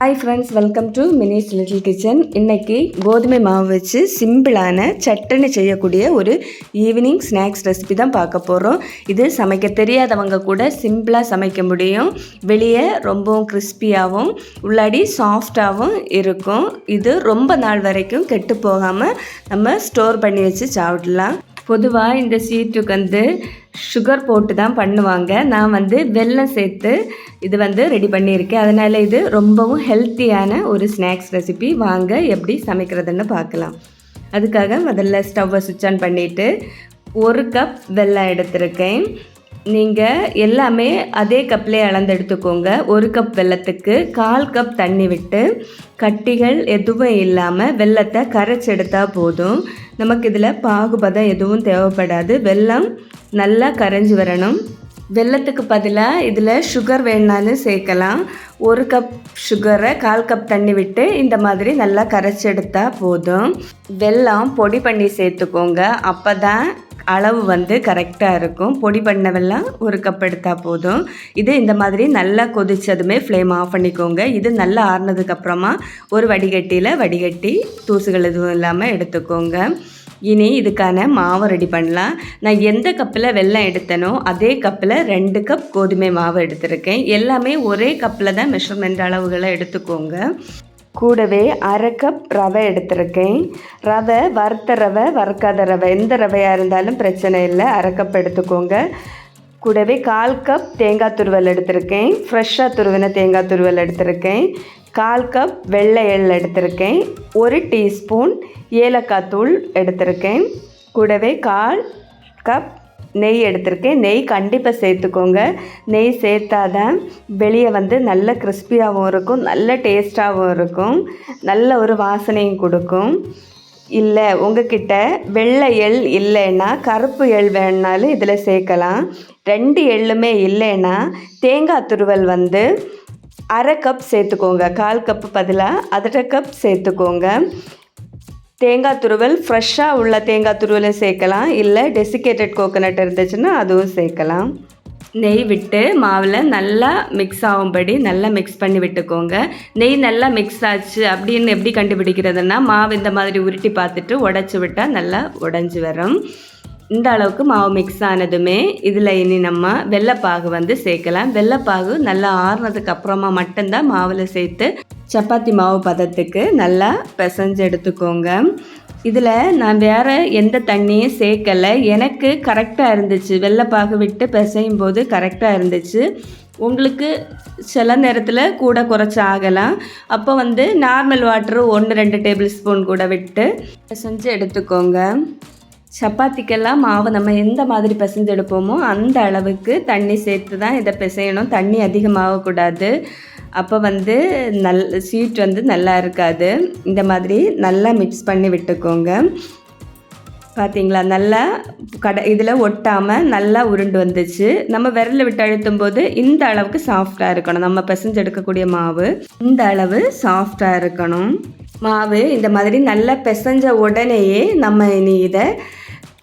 Hi friends welcome to Mini's little kitchen இன்னைக்கு கோதுமை மாவு வச்சு சிம்பிளான சட்டுன்னு செய்யக்கூடிய ஒரு ஈவினிங் ஸ்நாக்ஸ் ரெசிபி தான் பார்க்க போகிறோம் இது சமைக்க தெரியாதவங்க கூட சிம்பிளாக சமைக்க முடியும். வெளியே ரொம்பவும் கிறிஸ்பியாகவும் உள்ளாடி சாஃப்டாகவும் இருக்கும். இது ரொம்ப நாள் வரைக்கும் கெட்டு போகாமல் நம்ம ஸ்டோர் பண்ணி வச்சு சாப்பிடலாம். பொதுவாக இந்த ஸ்வீட்டுக்கு வந்து சுகர் போட்டு தான் பண்ணுவாங்க. நான் வந்து வெல்லம் சேர்த்து இது வந்து ரெடி பண்ணியிருக்கேன். அதனால் இது ரொம்பவும் ஹெல்த்தியான ஒரு ஸ்நாக்ஸ் ரெசிபி வாங்க எப்படி சமைக்கிறதுன்னு பார்க்கலாம். அதுக்காக முதல்ல ஸ்டவ்வை சுவிட்ச் ஆன் பண்ணிவிட்டு ஒரு கப் வெல்லம் எடுத்திருக்கேன். நீங்கள் எல்லாமே அதே கப்லேயே அளந்து எடுத்துக்கோங்க. ஒரு கப் வெல்லத்துக்கு கால் கப் தண்ணி விட்டு கட்டிகள் எதுவும் இல்லாமல் வெல்லத்தை கரைச்சி எடுத்தால் போதும். நமக்கு இதில் பாகுபதம் எதுவும் தேவைப்படாது. வெல்லம் நல்லா கரைஞ்சி வரணும். வெல்லத்துக்கு பதிலாக இதில் சுகர் வேணாலும் சேர்க்கலாம். ஒரு கப் சுகரை கால் கப் தண்ணி விட்டு இந்த மாதிரி நல்லா கரைச்சி எடுத்தால் போதும். வெல்லம் பொடி பண்ணி சேர்த்துக்கோங்க. அப்போ தான் அளவு வந்து கரெக்டாக இருக்கும். பொடி பண்ணவெல்லாம் ஒரு கப் எடுத்தால் போதும். இது இந்த மாதிரி நல்லா கொதித்ததுமே ஃப்ளேம் ஆஃப் பண்ணிக்கோங்க. இது நல்லா ஆறுனதுக்கப்புறமா ஒரு வடிகட்டியில் வடிகட்டி தூசுகள் எதுவும் இல்லாமல் எடுத்துக்கோங்க. இனி இதுக்கான மாவு ரெடி பண்ணலாம். நான் எந்த கப்பில் வெல்லம் எடுத்தனோ அதே கப்பில் ரெண்டு கப் கோதுமை மாவு எடுத்திருக்கேன். எல்லாமே ஒரே கப்பில் தான் மெஷர்மெண்ட் அளவுகளை எடுத்துக்கோங்க. கூடவே அரை கப் ரவை எடுத்திருக்கேன். ரவை வறுத்த ரவை வறுக்காத ரவை எந்த ரவையாக இருந்தாலும் பிரச்சனை இல்லை. அரை கப் எடுத்துக்கோங்க. கூடவே கால் கப் தேங்காய் துருவல் எடுத்திருக்கேன். ஃப்ரெஷ்ஷாக துருவின தேங்காய் துருவல் எடுத்திருக்கேன். கால் கப் வெள்ளை எள் எடுத்திருக்கேன். ஒரு டீஸ்பூன் ஏலக்காய் தூள் எடுத்திருக்கேன். கூடவே கால் கப் நெய் எடுத்திருக்கேன். நெய் கண்டிப்பாக சேர்த்துக்கோங்க. நெய் சேர்த்தாதான் வெளியே வந்து நல்ல கிறிஸ்பியாகவும் இருக்கும் நல்ல டேஸ்ட்டாகவும் இருக்கும் நல்ல ஒரு வாசனையும் கொடுக்கும். இல்லை உங்ககிட்ட வெள்ளை எள் இல்லைன்னா கருப்பு எள் வேணுனாலும் இதில் சேர்க்கலாம். ரெண்டு எள்ளுமே இல்லைன்னா தேங்காய் துருவல் வந்து அரை கப் சேர்த்துக்கோங்க. கால் கப்பு பதிலாக அதரை கப் சேர்த்துக்கோங்க. தேங்காய் துருவல் ஃப்ரெஷ்ஷாக உள்ள தேங்காய் துருவலும் சேர்க்கலாம். இல்லை டெசிகேட்டட் கோகோனட் இருந்துச்சுன்னா அதுவும் சேர்க்கலாம். நெய் விட்டு மாவில் நல்லா மிக்ஸ் ஆகும்படி நல்லா மிக்ஸ் பண்ணி விட்டுக்கோங்க. நெய் நல்லா மிக்ஸ் ஆச்சு அப்படின்னு எப்படி கண்டுபிடிக்கிறதுனா மாவு இந்த மாதிரி உருட்டி பார்த்துட்டு உடச்சி விட்டால் நல்லா உடஞ்சி வரும். இந்த அளவுக்கு மாவு மிக்ஸ் ஆனதுமே இதில் இனி நம்ம வெள்ளைப்பாகு வந்து சேர்க்கலாம். வெள்ளைப்பாகு நல்லா ஆறுனதுக்கு அப்புறமா மட்டும்தான் மாவில் சேர்த்து சப்பாத்தி மாவு பதத்துக்கு நல்லா பிசைஞ்சு எடுத்துக்கோங்க. இதில் நான் வேறு எந்த தண்ணியும் சேர்க்கலை. எனக்கு கரெக்டாக இருந்துச்சு. வெள்ளைப்பாகு விட்டு பிசையும் போது கரெக்டாக இருந்துச்சு. உங்களுக்கு சில நேரத்தில் கூட குறைச்சி ஆகலாம். அப்போ வந்து நார்மல் வாட்டரு ஒன்று ரெண்டு டேபிள் ஸ்பூன் கூட விட்டு பிசைஞ்சு எடுத்துக்கோங்க. சப்பாத்திக்கெல்லாம் மாவு நம்ம எந்த மாதிரி பிசைஞ்சு எடுப்போமோ அந்த அளவுக்கு தண்ணி சேர்த்து தான் இதை பிசையணும். தண்ணி அதிகமாகக்கூடாது. அப்போ வந்து நல் ஸ்வீட் வந்து நல்லா இருக்காது. இந்த மாதிரி நல்லா மிக்ஸ் பண்ணி விட்டுக்கோங்க. பார்த்தீங்களா நல்லா கடை இதில் ஒட்டாமல் நல்லா உருண்டு வந்துச்சு. நம்ம விரலில் விட்டு அழுத்தும் போது இந்த அளவுக்கு சாஃப்டாக இருக்கணும். நம்ம பிசைஞ்சு எடுக்கக்கூடிய மாவு இந்த அளவு சாஃப்டாக இருக்கணும். மாவு இந்த மாதிரி நல்லா பிசைஞ்ச உடனேயே நம்ம இனி இதை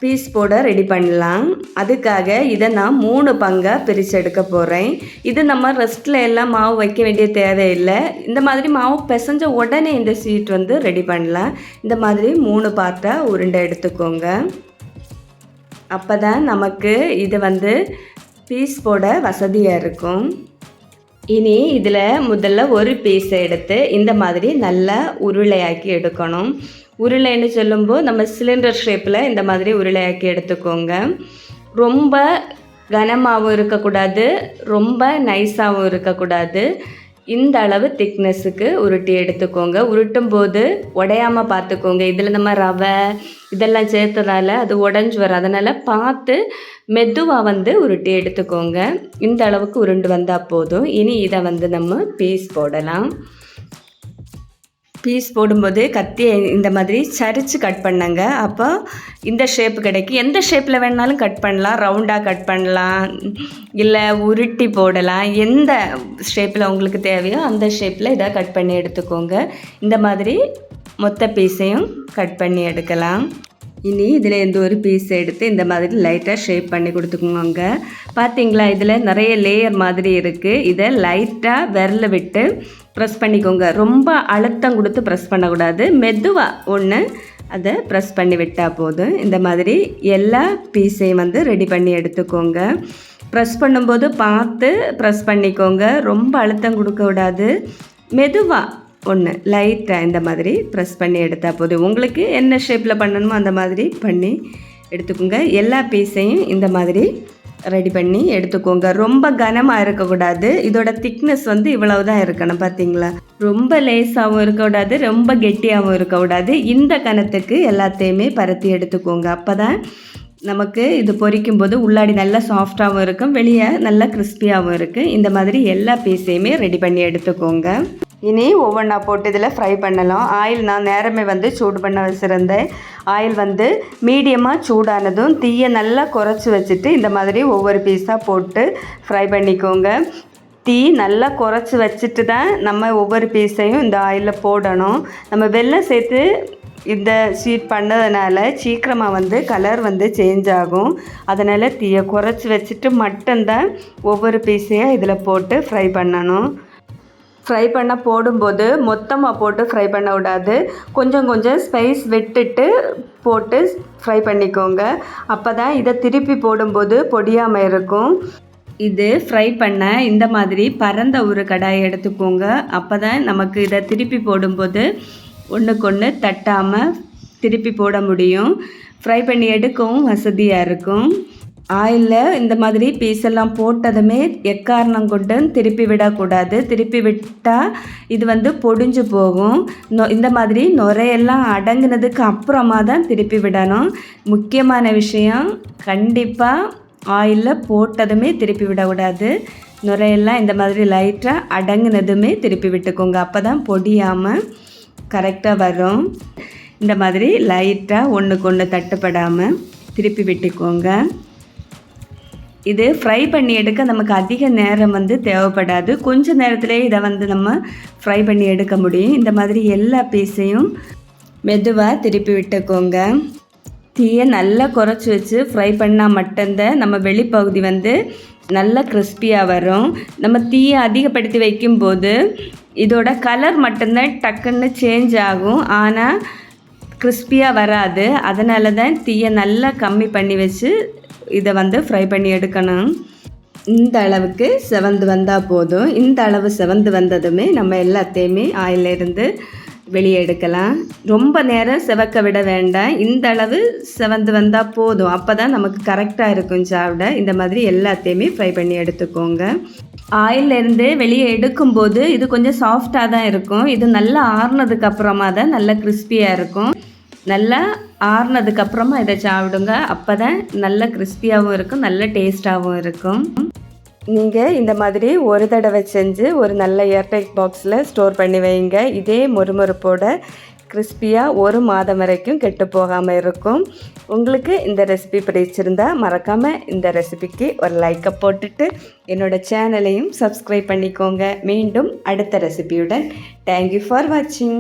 பீஸ் போட ரெடி பண்ணலாம். அதுக்காக இதை நான் மூணு பங்காக பிரித்து எடுக்க போகிறேன் இது நம்ம ரெஸ்ட்டில் எல்லாம் மாவு வைக்க வேண்டிய தேவையில்லை இந்த மாதிரி மாவு பிசைஞ்ச உடனே இந்த ஸ்வீட் வந்து ரெடி பண்ணலாம். இந்த மாதிரி மூணு பார்ட்டாக உருண்டை எடுத்துக்கோங்க. அப்போ தான் நமக்கு இது வந்து பீஸ் போட வசதியாக இருக்கும். இனி இதில் முதல்ல ஒரு பீஸை எடுத்து இந்த மாதிரி நல்லா உருளையாக்கி எடுக்கணும். உருளைன்னு சொல்லும்போது நம்ம சிலிண்டர் ஷேப்பில் இந்த மாதிரி உருளையாக்கி எடுத்துக்கோங்க. ரொம்ப கனமாகவும் இருக்கக்கூடாது ரொம்ப நைஸாகவும் இருக்கக்கூடாது. இந்த அளவு திக்னஸுக்கு உருட்டி எடுத்துக்கோங்க. உருட்டும் போது உடையாமல் பார்த்துக்கோங்க. இதில் நம்ம ரவை இதெல்லாம் சேர்த்ததால் அது உடஞ்சி வரும் அதனால் பார்த்து மெதுவாக வந்து உருட்டி எடுத்துக்கோங்க. இந்த அளவுக்கு உருண்டு வந்தால் போதும். இனி இதை வந்து நம்ம பீஸ் போடலாம். பீஸ் போடும்போது கத்தியை இந்த மாதிரி சரித்து கட் பண்ணங்க. அப்போ இந்த ஷேப் கிடைக்கும். எந்த ஷேப்பில் வேணாலும் கட் பண்ணலாம். ரவுண்டாக கட் பண்ணலாம். இல்லை உருட்டி போடலாம். எந்த ஷேப்பில் உங்களுக்கு தேவையோ அந்த ஷேப்பில் இதை கட் பண்ணி எடுத்துக்கோங்க. இந்த மாதிரி மொத்த பீஸையும் கட் பண்ணி எடுக்கலாம். இனி இதில் எந்த ஒரு பீஸ் எடுத்து இந்த மாதிரி லைட்டாக ஷேப் பண்ணி கொடுத்துக்கோங்க பார்த்தீங்களா? இதில் நிறைய லேயர் மாதிரி இருக்குது இதை லைட்டாக விரல விட்டு ப்ரெஸ் பண்ணிக்கோங்க. ரொம்ப அழுத்தம் கொடுத்து ப்ரெஸ் பண்ணக்கூடாது. மெதுவாக ஒன்று அதை ப்ரெஸ் பண்ணி விட்டால் போதும். இந்த மாதிரி எல்லா பீஸையும் வந்து ரெடி பண்ணி எடுத்துக்கோங்க. ப்ரெஸ் பண்ணும்போது பார்த்து ப்ரெஸ் பண்ணிக்கோங்க. ரொம்ப அழுத்தம் கொடுக்க விடாது மெதுவாக ஒன்று லைட்டாக இந்த மாதிரி ப்ரெஸ் பண்ணி எடுத்தால் போதும். உங்களுக்கு என்ன ஷேப்பில் பண்ணணுமோ அந்த மாதிரி பண்ணி எடுத்துக்கோங்க. எல்லா பீஸையும் இந்த மாதிரி ரெடி பண்ணி எடுத்துக்கோங்க. ரொம்ப கனமாக இருக்கக்கூடாது. இதோட திக்னஸ் வந்து இவ்வளவு தான் இருக்கணும் பார்த்தீங்களா ரொம்ப லேஸாகவும் இருக்கக்கூடாது ரொம்ப கெட்டியாகவும் இருக்கக்கூடாது. இந்த கணத்துக்கு எல்லாத்தையுமே பரத்தி எடுத்துக்கோங்க. அப்போ தான் நமக்கு இது பொரிக்கும் போது உள்ளாடி நல்லா சாஃப்டாகவும் இருக்கும் வெளியே நல்லா கிறிஸ்பியாகவும் இருக்குது இந்த மாதிரி எல்லா பீஸையுமே ரெடி பண்ணி எடுத்துக்கோங்க. இனி ஒவ்வொன்றா போட்டு இதில் ஃப்ரை பண்ணலாம். ஆயில் நான் நேரமே வந்து சூடு பண்ண வச்சுருந்தேன். ஆயில் வந்து மீடியமாக சூடானதும் தீயை நல்லா குறைச்சி வச்சுட்டு இந்த மாதிரி ஒவ்வொரு பீஸாக போட்டு ஃப்ரை பண்ணிக்கோங்க. தீ நல்லா குறைச்சி வச்சுட்டு தான் நம்ம ஒவ்வொரு பீஸையும் இந்த ஆயிலில் போடணும். நம்ம வெள்ளம் சேர்த்து இந்த ஸ்வீட் பண்ணதுனால சீக்கிரமாக வந்து கலர் வந்து சேஞ்ச் ஆகும். அதனால் தீயை குறைச்சி வச்சுட்டு மட்டும்தான் ஒவ்வொரு பீஸையும் இதில் போட்டு ஃப்ரை பண்ணணும். ஃப்ரை பண்ண போடும்போது மொத்தமாக போட்டு ஃப்ரை பண்ண விடாது. கொஞ்சம் கொஞ்சம் ஸ்பைஸ் விட்டுட்டு போட்டு ஃப்ரை பண்ணிக்கோங்க. அப்போ தான் இதை திருப்பி போடும்போது பொடியாமல் இருக்கும். இது ஃப்ரை பண்ண இந்த மாதிரி பரந்த ஒரு கடாயை எடுத்துக்கோங்க. அப்போ தான் நமக்கு இதை திருப்பி போடும்போது ஒன்றுக்கு ஒன்று தட்டாமல் திருப்பி போட முடியும். ஃப்ரை பண்ணி எடுக்கவும் வசதியாக இருக்கும். ஆயிலில் இந்த மாதிரி பீஸ் எல்லாம் போட்டதுமே எக்காரணம் கொண்டு திருப்பி விடக்கூடாது. திருப்பி விட்டால் இது வந்து பொடிஞ்சு போகும். நொ இந்த மாதிரி நுரையெல்லாம் அடங்குனதுக்கு அப்புறமா தான் திருப்பி விடணும். முக்கியமான விஷயம் கண்டிப்பாக ஆயிலில் போட்டதுமே திருப்பி விடக்கூடாது. நுரையெல்லாம் இந்த மாதிரி லைட்டாக அடங்குனதுமே திருப்பி விட்டுக்கோங்க. அப்போ தான் பொடியாமல் கரெக்டாக வரும். இந்த மாதிரி லைட்டாக ஒன்றுக்கு ஒன்று தட்டுப்படாமல் திருப்பி விட்டுக்கோங்க. இது ஃப்ரை பண்ணி எடுக்க நமக்கு அதிக நேரம் வந்து தேவைப்படாது. கொஞ்ச நேரத்திலே இதை வந்து நம்ம ஃப்ரை பண்ணி எடுக்க முடியும். இந்த மாதிரி எல்லா பீஸையும் மெதுவாக திருப்பி விட்டுக்கோங்க. தீயை நல்லா குறைச்சி வச்சு ஃப்ரை பண்ணால் மட்டும்தான் நம்ம வெளிப்பகுதி வந்து நல்லா கிறிஸ்பியாக வரும். நம்ம தீயை அதிகப்படுத்தி வைக்கும்போது இதோட கலர் மட்டும்தான் டக்குன்னு சேஞ்ச் ஆகும். ஆனால் கிறிஸ்பியாக வராது. அதனால தான் தீயை நல்லா கம்மி பண்ணி வச்சு இதை வந்து ஃப்ரை பண்ணி எடுக்கணும். இந்த அளவுக்கு செவந்து வந்தால் போதும். இந்த அளவு செவந்து வந்ததுமே நம்ம எல்லாத்தையுமே ஆயிலிருந்து வெளியே எடுக்கலாம். ரொம்ப நேரம் செவக்க விட வேண்டாம். இந்த அளவு செவந்து வந்தால் போதும். அப்போ தான் நமக்கு கரெக்டாக இருக்கும் சாப்பிட. இந்த மாதிரி எல்லாத்தையுமே ஃப்ரை பண்ணி எடுத்துக்கோங்க. ஆயிலிருந்து வெளியே எடுக்கும்போது இது கொஞ்சம் சாஃப்டாக தான் இருக்கும். இது நல்லா ஆறுனதுக்கு அப்புறமா தான் நல்லா கிறிஸ்பியாக இருக்கும். நல்லா ஆறுனதுக்கப்புறமா இதை சாப்பிடுங்க. அப்போ தான் நல்ல கிறிஸ்பியாகவும் இருக்கும் நல்ல டேஸ்ட்டாகவும் இருக்கும். நீங்கள் இந்த மாதிரி ஒரு தடவை செஞ்சு ஒரு நல்ல ஏர்டைட் பாக்ஸில் ஸ்டோர் பண்ணி வைங்க. இதே மொறுமொறுப்போட கிறிஸ்பியாக ஒரு மாதம் வரைக்கும் கெட்டு போகாமல் இருக்கும். உங்களுக்கு இந்த ரெசிபி பிடிச்சிருந்தால் மறக்காமல் இந்த ரெசிபிக்கு ஒரு லைக்கை போட்டுட்டு என்னோடய சேனலையும் சப்ஸ்கிரைப் பண்ணிக்கோங்க. மீண்டும் அடுத்த ரெசிபியுடன் தேங்க்யூ ஃபார் வாட்சிங்